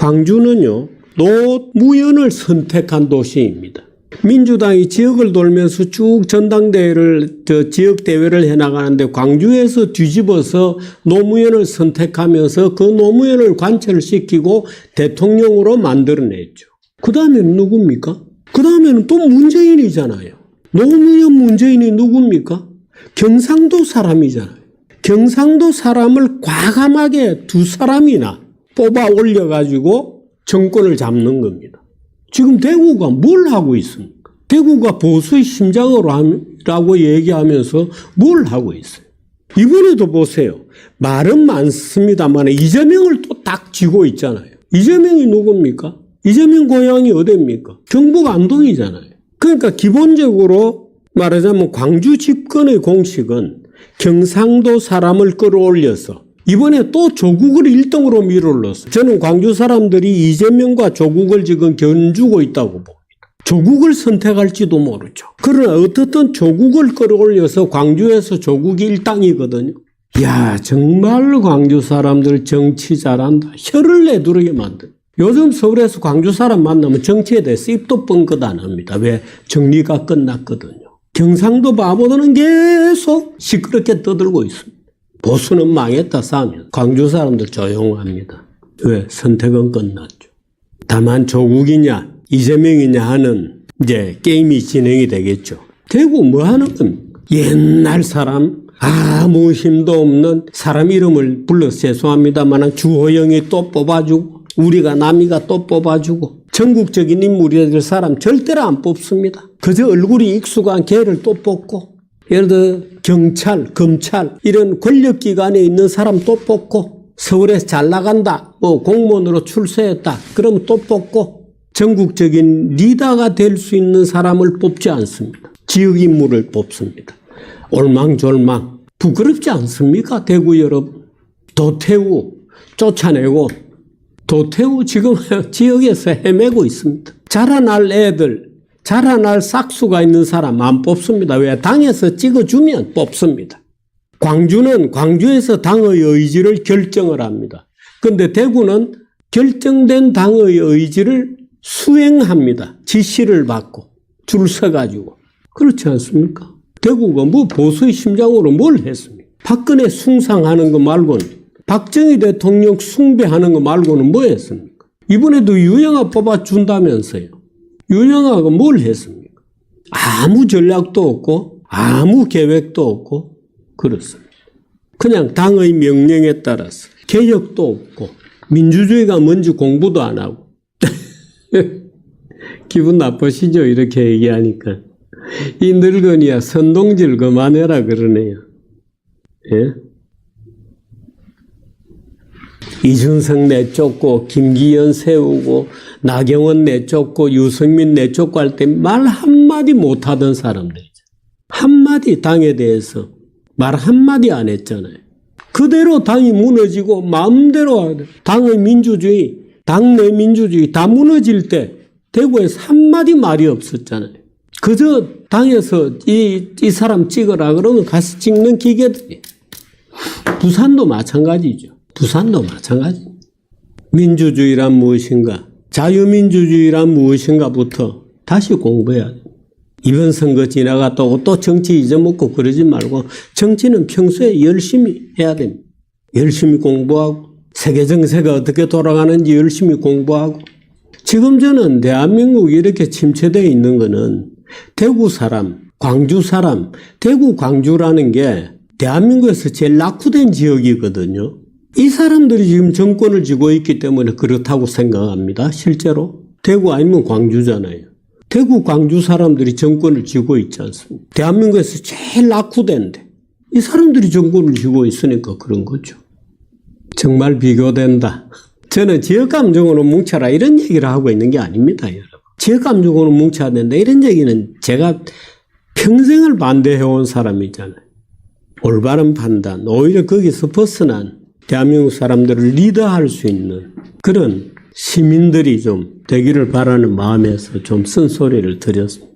광주는요, 노무현을 선택한 도시입니다. 민주당이 지역을 돌면서 쭉 전당대회를, 저 지역 대회를 해나가는데 광주에서 뒤집어서 노무현을 선택하면서 그 노무현을 관철시키고 대통령으로 만들어냈죠. 그 다음에는 누굽니까? 그 다음에는 또 문재인이잖아요. 노무현 문재인이 누굽니까? 경상도 사람이잖아요. 경상도 사람을 과감하게 두 사람이나 뽑아 올려가지고 정권을 잡는 겁니다. 지금 대구가 뭘 하고 있습니까? 대구가 보수의 심장으로 라고 얘기하면서 뭘 하고 있어요? 이번에도 보세요. 말은 많습니다만 이재명을 또 딱 쥐고 있잖아요. 이재명이 누굽니까? 이재명 고향이 어딥니까? 경북 안동이잖아요. 그러니까 기본적으로 말하자면 광주 집권의 공식은 경상도 사람을 끌어올려서 이번에 또 조국을 1등으로 밀어올렸어요. 저는 광주 사람들이 이재명과 조국을 지금 견주고 있다고 봅니다. 조국을 선택할지도 모르죠. 그러나 어떻든 조국을 끌어올려서 광주에서 조국이 일당이거든요. 야 정말로 광주 사람들 정치 잘한다. 혀를 내두르게 만든. 요즘 서울에서 광주 사람 만나면 정치에 대해서 입도 뻥끗 안 합니다. 왜? 정리가 끝났거든요. 경상도 바보들은 계속 시끄럽게 떠들고 있습니다. 보수는 망했다 싸면 광주 사람들 조용합니다. 왜? 선택은 끝났죠. 다만 조국이냐 이재명이냐 하는 이제 게임이 진행이 되겠죠. 대구 뭐 하는 겁니까? 옛날 사람 아무 힘도 없는 사람 이름을 불러서 죄송합니다만 주호영이 또 뽑아주고 우리가 남이가 또 뽑아주고 전국적인 인물이 될 사람 절대로 안 뽑습니다. 그저 얼굴이 익숙한 걔를 또 뽑고 예를 들어 경찰, 검찰 이런 권력기관에 있는 사람 또 뽑고 서울에서 잘 나간다, 뭐 공무원으로 출세했다, 그럼 또 뽑고 전국적인 리더가 될 수 있는 사람을 뽑지 않습니다. 지역 인물을 뽑습니다. 올망졸망 부끄럽지 않습니까? 대구 여러분. 도태우 쫓아내고 도태우 지금 지역에서 헤매고 있습니다. 자라날 애들, 자라날 싹수가 있는 사람 안 뽑습니다. 왜? 당에서 찍어주면 뽑습니다. 광주는 광주에서 당의 의지를 결정을 합니다. 근데 대구는 결정된 당의 의지를 수행합니다. 지시를 받고 줄 서가지고. 그렇지 않습니까? 대구가 뭐 보수의 심장으로 뭘 했습니까? 박근혜 숭상하는 거 말고는 박정희 대통령 숭배하는 거 말고는 뭐 했습니까? 이번에도 유영아 뽑아준다면서요. 유영아가 뭘 했습니까? 아무 전략도 없고 아무 계획도 없고 그렇습니다. 그냥 당의 명령에 따라서 개혁도 없고 민주주의가 뭔지 공부도 안 하고 기분 나쁘시죠? 이렇게 얘기하니까 이 늙은이야 선동질 그만해라 그러네요. 예? 이준석 내쫓고 김기현 세우고 나경원 내쫓고 유승민 내쫓고 할 때 말 한마디 못하던 사람들이죠. 한마디 당에 대해서 말 한마디 안 했잖아요. 그대로 당이 무너지고 마음대로 당의 민주주의, 당내 민주주의 다 무너질 때 대구에서 한마디 말이 없었잖아요. 그저 당에서 이, 이 사람 찍어라 그러면 가서 찍는 기계들이. 부산도 마찬가지죠. 부산도 마찬가지. 민주주의란 무엇인가? 자유민주주의란 무엇인가부터 다시 공부해야 돼. 이번 선거 지나갔다고 또 정치 잊어먹고 그러지 말고 정치는 평소에 열심히 해야 됩니다. 열심히 공부하고 세계 정세가 어떻게 돌아가는지 열심히 공부하고 지금 저는 대한민국이 이렇게 침체되어 있는 거는 대구 사람, 광주 사람, 대구 광주라는 게 대한민국에서 제일 낙후된 지역이거든요. 이 사람들이 지금 정권을 쥐고 있기 때문에 그렇다고 생각합니다. 실제로. 대구 아니면 광주잖아요. 대구 광주 사람들이 정권을 쥐고 있지 않습니까? 대한민국에서 제일 낙후된데 이 사람들이 정권을 쥐고 있으니까 그런 거죠. 정말 비교된다. 저는 지역 감정으로 뭉쳐라 이런 얘기를 하고 있는 게 아닙니다, 여러분. 지역 감정으로 뭉쳐야 된다 이런 얘기는 제가 평생을 반대해온 사람이잖아요. 올바른 판단, 오히려 거기서 벗어난 대한민국 사람들을 리더할 수 있는 그런 시민들이 좀 되기를 바라는 마음에서 좀 쓴소리를 드렸습니다.